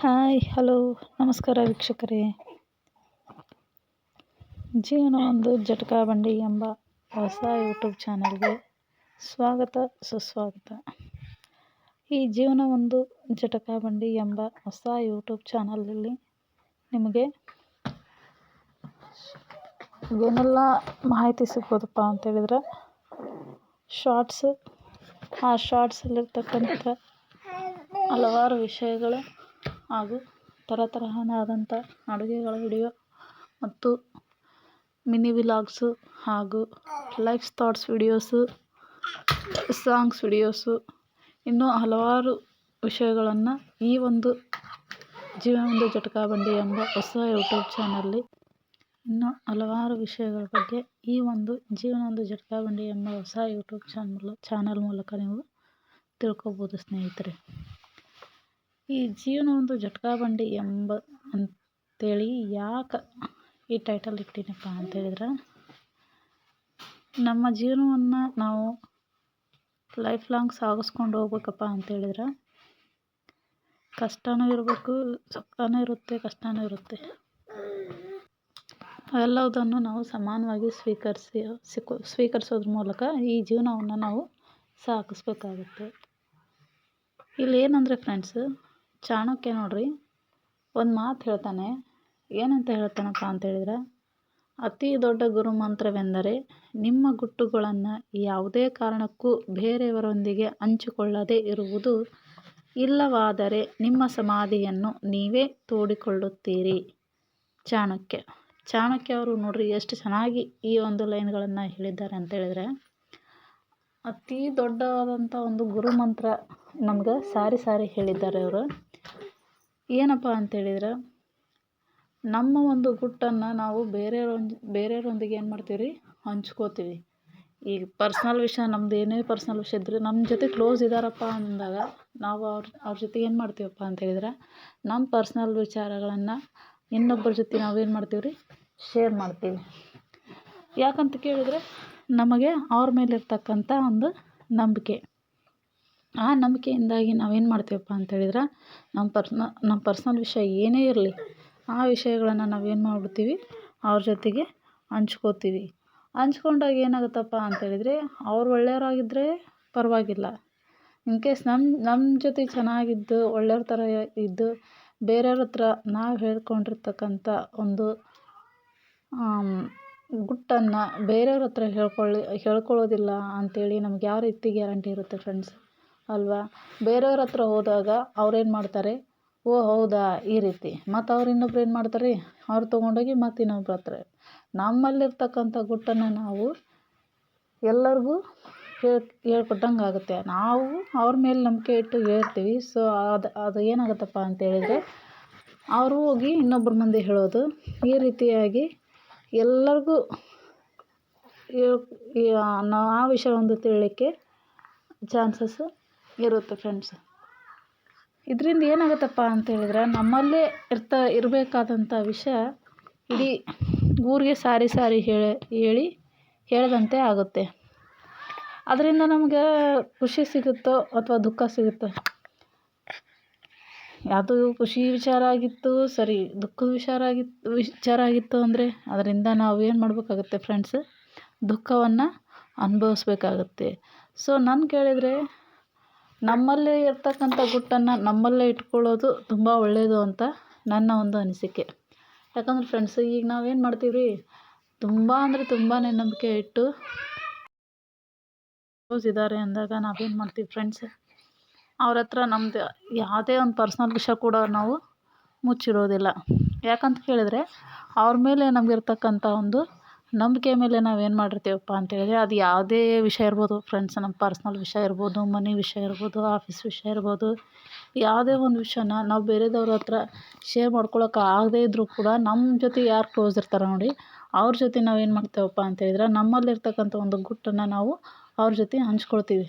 Hi, hello, ನಮಸ್ಕಾರ ವೀಕ್ಷಕರೇ. ಜೀವನ ಒಂದು ಜಟಕಾ ಬಂಡಿ ಎಂಬ ಹೊಸ ಯೂಟ್ಯೂಬ್ ಚಾನಲ್ಗೆ ಸ್ವಾಗತ, ಸುಸ್ವಾಗತ. ಈ ಜೀವನ ಒಂದು ಜಟಕಾ ಬಂಡಿ ಎಂಬ ಹೊಸ ಯೂಟ್ಯೂಬ್ ಚಾನಲಲ್ಲಿ ನಿಮಗೆ ಏನೆಲ್ಲ ಮಾಹಿತಿ ಸಿಗ್ಬೋದಪ್ಪ ಅಂತೇಳಿದ್ರೆ ಶಾರ್ಟ್ಸ್, ಆ ಶಾರ್ಟ್ಸಲ್ಲಿರ್ತಕ್ಕಂಥ ಹಲವಾರು ವಿಷಯಗಳು ಹಾಗೂ ಥರ ತರಹನಾದಂಥ ಅಡುಗೆಗಳ ವಿಡಿಯೋ ಮತ್ತು ಮಿನಿ ವಿಲಾಗ್ಸು ಹಾಗೂ life thoughts videos, songs videos, ಇನ್ನೂ ಹಲವಾರು ವಿಷಯಗಳನ್ನು ಈ ಒಂದು ಜೀವನ ಒಂದು ಜಟಕಾ ಬಂಡಿ ಎಂಬ ಹೊಸ ಯೂಟ್ಯೂಬ್ ಚಾನಲ್ಲಿ ಇನ್ನೂ ಹಲವಾರು ವಿಷಯಗಳ ಬಗ್ಗೆ ಈ ಒಂದು ಜೀವನ ಒಂದು ಜಟಕಾ ಬಂಡಿ ಎಂಬ ಹೊಸ ಯೂಟ್ಯೂಬ್ ಚಾನಲ್ ಚಾನಲ್ ಮೂಲಕ ನೀವು ತಿಳ್ಕೊಬೋದು ಸ್ನೇಹಿತರೆ. ಈ ಜೀವನ ಒಂದು ಜಟಕಾ ಬಂಡಿ ಎಂಬ ಅಂತೇಳಿ ಯಾಕೆ ಈ ಟೈಟಲ್ ಇಟ್ಟಿನಪ್ಪ ಅಂತೇಳಿದ್ರೆ ನಮ್ಮ ಜೀವನವನ್ನು ನಾವು ಲೈಫ್ ಲಾಂಗ್ ಸಾಗಿಸ್ಕೊಂಡು ಹೋಗ್ಬೇಕಪ್ಪ ಅಂತೇಳಿದ್ರೆ ಕಷ್ಟನೂ ಇರಬೇಕು, ಸುಖನೂ ಇರುತ್ತೆ, ಕಷ್ಟನೂ ಇರುತ್ತೆ. ಎಲ್ಲವುದನ್ನು ನಾವು ಸಮಾನವಾಗಿ ಸ್ವೀಕರಿಸಿ, ಸಿಕ್ಕು, ಸ್ವೀಕರಿಸೋದ್ರ ಮೂಲಕ ಈ ಜೀವನವನ್ನು ನಾವು ಸಾಗಿಸ್ಬೇಕಾಗುತ್ತೆ. ಇಲ್ಲಿ ಏನಂದರೆ ಫ್ರೆಂಡ್ಸ್ ಚಾಣಕ್ಯ ನೋಡ್ರಿ, ಒಂದು ಮಾತು ಹೇಳ್ತಾನೆ, ಏನಂತ ಹೇಳ್ತಾನಪ್ಪ ಅಂತೇಳಿದ್ರೆ ಅತಿ ದೊಡ್ಡ ಗುರುಮಂತ್ರವೆಂದರೆ, ನಿಮ್ಮ ಗುಟ್ಟುಗಳನ್ನು ಯಾವುದೇ ಕಾರಣಕ್ಕೂ ಬೇರೆಯವರೊಂದಿಗೆ ಹಂಚಿಕೊಳ್ಳದೆ ಇರುವುದು. ಇಲ್ಲವಾದರೆ ನಿಮ್ಮ ಸಮಾಧಿಯನ್ನು ನೀವೇ ತೋಡಿಕೊಳ್ಳುತ್ತೀರಿ. ಚಾಣಕ್ಯ. ಚಾಣಕ್ಯ ಅವರು ನೋಡ್ರಿ, ಎಷ್ಟು ಚೆನ್ನಾಗಿ ಈ ಒಂದು ಲೈನ್ಗಳನ್ನು ಹೇಳಿದ್ದಾರೆ ಅಂತ ಹೇಳಿದ್ರೆ ಅತಿ ದೊಡ್ಡವಾದಂಥ ಒಂದು ಗುರುಮಂತ್ರ ನಮ್ಗೆ ಸಾರಿ ಸಾರಿ ಹೇಳಿದ್ದಾರೆ ಅವರು. ಏನಪ್ಪ ಅಂತೇಳಿದ್ರೆ ನಮ್ಮ ಒಂದು ಗುಟ್ಟನ್ನು ನಾವು ಬೇರೆಯವ್ರೊಂದ್ ಬೇರೆಯವ್ರೊಂದಿಗೆ ಏನು ಮಾಡ್ತೀವಿ ರೀ ಹಂಚ್ಕೋತೀವಿ. ಈಗ ಪರ್ಸ್ನಲ್ ವಿಷಯ, ನಮ್ದು ಏನೇ ಪರ್ಸ್ನಲ್ ವಿಷಯ ಇದ್ದರೆ ನಮ್ಮ ಜೊತೆ ಕ್ಲೋಸ್ ಇದ್ದಾರಪ್ಪ ಅಂದಾಗ ನಾವು ಅವ್ರ ಅವ್ರ ಜೊತೆ ಏನು ಮಾಡ್ತೀವಪ್ಪ ಅಂತ ಹೇಳಿದ್ರೆ ನಮ್ಮ ಪರ್ಸ್ನಲ್ ವಿಚಾರಗಳನ್ನು ಇನ್ನೊಬ್ಬರ ಜೊತೆ ನಾವೇನು ಮಾಡ್ತೀವಿ ರೀ ಶೇರ್ ಮಾಡ್ತೀವಿ. ಯಾಕಂತ ಕೇಳಿದರೆ ನಮಗೆ ಅವ್ರ ಮೇಲೆ ಇರ್ತಕ್ಕಂಥ ಒಂದು ನಂಬಿಕೆ. ಆ ನಂಬಿಕೆಯಿಂದಾಗಿ ನಾವೇನು ಮಾಡ್ತೀವಪ್ಪ ಅಂತ ಹೇಳಿದ್ರೆ, ನಮ್ಮ ಪರ್ಸ್ನ, ನಮ್ಮ ಪರ್ಸ್ನಲ್ ವಿಷಯ ಏನೇ ಇರಲಿ, ಆ ವಿಷಯಗಳನ್ನು ನಾವೇನು ಮಾಡ್ಬಿಡ್ತೀವಿ, ಅವ್ರ ಜೊತೆಗೆ ಹಂಚ್ಕೋತೀವಿ. ಹಂಚ್ಕೊಂಡಾಗ ಏನಾಗುತ್ತಪ್ಪ ಅಂತೇಳಿದರೆ ಅವ್ರು ಒಳ್ಳೆಯವರಾಗಿದ್ದರೆ ಪರವಾಗಿಲ್ಲ. ಇನ್ ಕೇಸ್ ನಮ್ಮ ನಮ್ಮ ಜೊತೆ ಚೆನ್ನಾಗಿದ್ದು, ಒಳ್ಳೆಯವ್ರ ಥರ ಇದ್ದು, ಬೇರೆಯವ್ರ ಹತ್ರ ನಾವು ಹೇಳ್ಕೊಂಡಿರ್ತಕ್ಕಂಥ ಒಂದು ಗುಟ್ಟನ್ನು ಬೇರೆಯವ್ರ ಹತ್ರ ಹೇಳ್ಕೊಳ್ಳಿ, ಹೇಳ್ಕೊಳ್ಳೋದಿಲ್ಲ ಅಂತೇಳಿ ನಮ್ಗೆ ಯಾವ ರೀತಿ ಗ್ಯಾರಂಟಿ ಇರುತ್ತೆ ಫ್ರೆಂಡ್ಸ್ ಅಲ್ವಾ? ಬೇರೆಯವ್ರ ಹತ್ರ ಹೋದಾಗ ಅವ್ರೇನು ಮಾಡ್ತಾರೆ? ಓ, ಹೌದಾ? ಈ ರೀತಿ. ಮತ್ತು ಅವ್ರು ಇನ್ನೊಬ್ರು ಏನು ಮಾಡ್ತಾರೆ? ಅವ್ರು ತೊಗೊಂಡೋಗಿ ಮತ್ತು ಇನ್ನೊಬ್ರ ಹತ್ರ. ನಮ್ಮಲ್ಲಿರ್ತಕ್ಕಂಥ ಗುಟ್ಟನ್ನು ನಾವು ಎಲ್ಲರಿಗೂ ಹೇಳ್, ಹೇಳ್ಕೊಟ್ಟಂಗೆ ಆಗುತ್ತೆ. ನಾವು ಅವ್ರ ಮೇಲೆ ನಂಬಿಕೆ ಇಟ್ಟು ಹೇಳ್ತೀವಿ. ಸೊ ಅದು ಅದು ಏನಾಗುತ್ತಪ್ಪ ಅಂತೇಳಿದರೆ, ಅವರು ಹೋಗಿ ಇನ್ನೊಬ್ರ ಮುಂದೆ ಹೇಳೋದು. ಈ ರೀತಿಯಾಗಿ ಎಲ್ಲರಿಗೂ ಆ ವಿಷಯ ಒಂದು ತಿಳಿಯಲಿಕ್ಕೆ ಚಾನ್ಸಸ್ ಇರುತ್ತೆ ಫ್ರೆಂಡ್ಸ್ ಇದರಿಂದ ಏನಾಗುತ್ತಪ್ಪ ಅಂತೇಳಿದ್ರೆ ನಮ್ಮಲ್ಲೇ ಇರ್ತಾ ಇರಬೇಕಾದಂಥ ವಿಷಯ ಇಡೀ ಊರಿಗೆ ಸಾರಿ ಸಾರಿ ಹೇಳಿ ಹೇಳಿ ಹೇಳಿದಂತೆ ಆಗುತ್ತೆ. ಅದರಿಂದ ನಮ್ಗೆ ಖುಷಿ ಸಿಗುತ್ತೋ ಅಥವಾ ದುಃಖ ಸಿಗುತ್ತೋ ಅದು ಖುಷಿ ವಿಚಾರ ಆಗಿತ್ತು, ಸರಿ, ದುಃಖದ ವಿಚಾರ ಆಗಿತ್ತು ವಿಚಾರ ಆಗಿತ್ತು ಅಂದರೆ ಅದರಿಂದ ನಾವು ಏನು ಮಾಡಬೇಕಾಗುತ್ತೆ ಫ್ರೆಂಡ್ಸ್ ದುಃಖವನ್ನು ಅನುಭವಿಸ್ಬೇಕಾಗತ್ತೆ. ಸೊ ನಾನು ಕೇಳಿದರೆ ನಮ್ಮಲ್ಲೇ ಇರ್ತಕ್ಕಂಥ ಗುಟ್ಟನ್ನು ನಮ್ಮಲ್ಲೇ ಇಟ್ಕೊಳ್ಳೋದು ತುಂಬ ಒಳ್ಳೆಯದು ಅಂತ ನನ್ನ ಒಂದು ಅನಿಸಿಕೆ. ಯಾಕಂದ್ರೆ ಫ್ರೆಂಡ್ಸ್ ಈಗ ನಾವೇನು ಮಾಡ್ತೀವಿ ರೀ ತುಂಬ ಅಂದರೆ ತುಂಬಾ ನಂಬಿಕೆ ಇಟ್ಟು ಇದ್ದಾರೆ ಅಂದಾಗ ನಾವೇನು ಮಾಡ್ತೀವಿ ಫ್ರೆಂಡ್ಸ್ ಅವ್ರ ಹತ್ರ ನಮ್ಮದು ಯಾವುದೇ ಒಂದು ಪರ್ಸ್ನಲ್ ವಿಷಯ ಕೂಡ ನಾವು ಮುಚ್ಚಿಡೋದಿಲ್ಲ. ಯಾಕಂತ ಹೇಳಿದ್ರೆ ಅವ್ರ ಮೇಲೆ ನಮಗಿರ್ತಕ್ಕಂಥ ಒಂದು ನಂಬಿಕೆ ಮೇಲೆ ನಾವೇನು ಮಾಡಿರ್ತೀವಪ್ಪ ಅಂತೇಳಿದರೆ ಅದು ಯಾವುದೇ ವಿಷಯ ಇರ್ಬೋದು. ಫ್ರೆಂಡ್ಸ್ ನಮ್ಮ ಪರ್ಸ್ನಲ್ ವಿಷಯ ಇರ್ಬೋದು, ಮನೆ ವಿಷಯ ಇರ್ಬೋದು ಆಫೀಸ್ ವಿಷಯ ಇರ್ಬೋದು, ಯಾವುದೇ ಒಂದು ವಿಷಯನ ನಾವು ಬೇರೆದವ್ರ ಹತ್ರ ಶೇರ್ ಮಾಡ್ಕೊಳಕ್ಕೆ ಆಗದೇ ಇದ್ದರೂ ಕೂಡ ನಮ್ಮ ಜೊತೆ ಯಾರು ಕ್ಲೋಸ್ ಇರ್ತಾರೆ ನೋಡಿ, ಅವ್ರ ಜೊತೆ ನಾವು ಏನು ಮಾಡ್ತೇವಪ್ಪ ಅಂತೇಳಿದ್ರೆ ನಮ್ಮಲ್ಲಿರ್ತಕ್ಕಂಥ ಒಂದು ಗುಟ್ಟನ್ನು ನಾವು ಅವ್ರ ಜೊತೆ ಹಂಚ್ಕೊಳ್ತೀವಿ.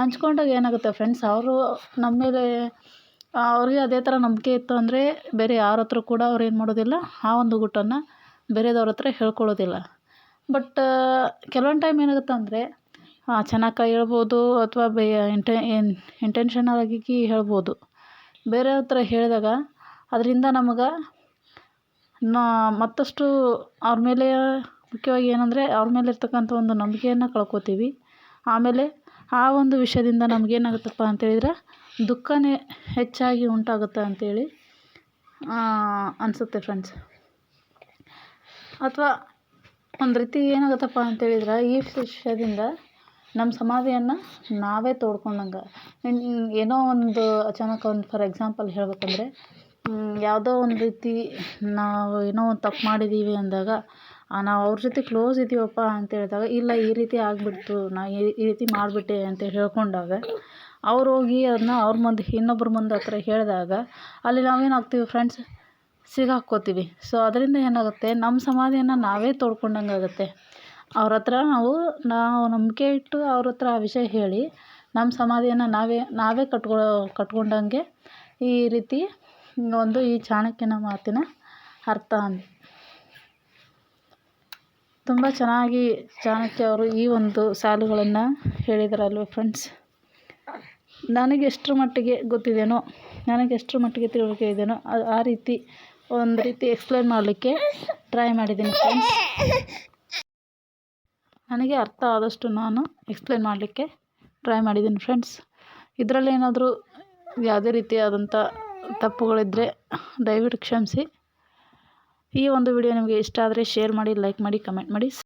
ಹಂಚ್ಕೊಂಡಾಗ ಏನಾಗುತ್ತೆ ಫ್ರೆಂಡ್ಸ್ ಅವರು ನಮ್ಮ ಮೇಲೆ, ಅವ್ರಿಗೆ ಅದೇ ಥರ ನಂಬಿಕೆ ಇತ್ತು ಅಂದರೆ ಬೇರೆ ಯಾರ ಹತ್ರ ಕೂಡ ಅವ್ರು ಏನು ಮಾಡೋದಿಲ್ಲ. ಆ ಒಂದು ಗುಟ್ಟನ್ನು ಬೇರೆದವ್ರ ಹತ್ರ ಹೇಳ್ಕೊಳ್ಳೋದಿಲ್ಲ. ಬಟ್ ಕೆಲವೊಂದು ಟೈಮ್ ಏನಾಗುತ್ತೆ ಅಂದರೆ ಚೆನ್ನಾಗಿ ಹೇಳ್ಬೋದು ಅಥವಾ ಬೇ ಇಂಟೆ ಇಂಟೆನ್ಷನಲ್ ಆಗಿ ಹೇಳ್ಬೋದು. ಬೇರೆ ಹತ್ರ ಹೇಳಿದಾಗ ಅದರಿಂದ ನಮಗೆ ನಾ, ಮತ್ತಷ್ಟು ಅವ್ರ ಮೇಲೆ ಮುಖ್ಯವಾಗಿ ಏನಂದರೆ ಅವ್ರ ಮೇಲೆ ಇರ್ತಕ್ಕಂಥ ಒಂದು ನಂಬಿಕೆಯನ್ನು ಕಳ್ಕೊತೀವಿ. ಆಮೇಲೆ ಆ ಒಂದು ವಿಷಯದಿಂದ ನಮಗೇನಾಗುತ್ತಪ್ಪ ಅಂತೇಳಿದ್ರೆ ದುಃಖನೇ ಹೆಚ್ಚಾಗಿ ಉಂಟಾಗುತ್ತೆ ಅಂತೇಳಿ ಅನಿಸುತ್ತೆ ಫ್ರೆಂಡ್ಸ್ ಅಥವಾ ಒಂದು ರೀತಿ ಏನಾಗುತ್ತಪ್ಪ ಅಂತೇಳಿದ್ರೆ ಈ ವಿಷಯದಿಂದ ನಮ್ಮ ಸಮಾಧಿಯನ್ನು ನಾವೇ ತೋಡ್ಕೊಂಡಂಗೆ. ಏನೋ ಒಂದು ಅಚಾನಕ್ ಒಂದು ಫಾರ್ ಎಕ್ಸಾಂಪಲ್ ಹೇಳ್ಬೇಕಂದ್ರೆ ಯಾವುದೋ ಒಂದು ರೀತಿ ನಾವು ಏನೋ ಒಂದು ತಪ್ಪು ಮಾಡಿದ್ದೀವಿ ಅಂದಾಗ ನಾವು ಅವ್ರ ಜೊತೆ ಕ್ಲೋಸ್ ಇದ್ದೀವಪ್ಪ ಹೇಳಿದಾಗ, ಇಲ್ಲ, ಈ ರೀತಿ ಆಗಿಬಿಡ್ತು, ನಾ ಈ ರೀತಿ ಮಾಡಿಬಿಟ್ಟೆ ಅಂತ ಹೇಳಿಕೊಂಡಾಗ, ಅವ್ರು ಹೋಗಿ ಅದನ್ನ ಅವ್ರ ಮುಂದೆ, ಇನ್ನೊಬ್ರ ಮುಂದೆ ಹತ್ರ ಹೇಳಿದಾಗ, ಅಲ್ಲಿ ನಾವೇನಾಗ್ತೀವಿ ಫ್ರೆಂಡ್ಸ್ ಸಿಗಾಕ್ಕೋತೀವಿ. ಸೊ ಅದರಿಂದ ಏನಾಗುತ್ತೆ ನಮ್ಮ ಸಮಾಧಿಯನ್ನು ನಾವೇ ತೋಡ್ಕೊಂಡಂಗೆ ಆಗುತ್ತೆ. ಅವ್ರ ಹತ್ರ ನಾವು ನಾವು ನಂಬಿಕೆ ಇಟ್ಟು ಅವ್ರ ಹತ್ರ ಆ ವಿಷಯ ಹೇಳಿ ನಮ್ಮ ಸಮಾಧಿಯನ್ನು ನಾವೇ ನಾವೇ ಕಟ್ಕೊ, ಕಟ್ಕೊಂಡಂಗೆ ಈ ರೀತಿ ಒಂದು ಈ ಚಾಣಕ್ಯನ ಮಾತಿನ ಅರ್ಥ ಅಂತ ತುಂಬ ಚೆನ್ನಾಗಿ ಚಾಣಕ್ಯ ಅವರು ಈ ಒಂದು ಸಾಲುಗಳನ್ನು ಹೇಳಿದಾರಲ್ವ ಫ್ರೆಂಡ್ಸ್ ನನಗೆ ಎಷ್ಟರ ಮಟ್ಟಿಗೆ ಗೊತ್ತಿದೆಯೋ ನನಗೆ ಎಷ್ಟರ ಮಟ್ಟಿಗೆ ತಿಳುವಳಿಕೆ ಇದೆಯೋ ಆ ರೀತಿ ಒಂದು ರೀತಿ ಎಕ್ಸ್ಪ್ಲೇನ್ ಮಾಡಲಿಕ್ಕೆ ಟ್ರೈ ಮಾಡಿದ್ದೀನಿ ಫ್ರೆಂಡ್ಸ್ ನನಗೆ ಅರ್ಥ ಆದಷ್ಟು ನಾನು ಎಕ್ಸ್ಪ್ಲೇನ್ ಮಾಡಲಿಕ್ಕೆ ಟ್ರೈ ಮಾಡಿದ್ದೀನಿ ಫ್ರೆಂಡ್ಸ್ ಇದರಲ್ಲೇನಾದರೂ ಯಾವುದೇ ರೀತಿಯಾದಂಥ ತಪ್ಪುಗಳಿದ್ದರೆ ದಯವಿಟ್ಟು ಕ್ಷಮಿಸಿ. ಈ ಒಂದು ವಿಡಿಯೋ ನಿಮಗೆ ಇಷ್ಟ ಆದರೆ ಶೇರ್ ಮಾಡಿ ಲೈಕ್ ಮಾಡಿ ಕಮೆಂಟ್ ಮಾಡಿ.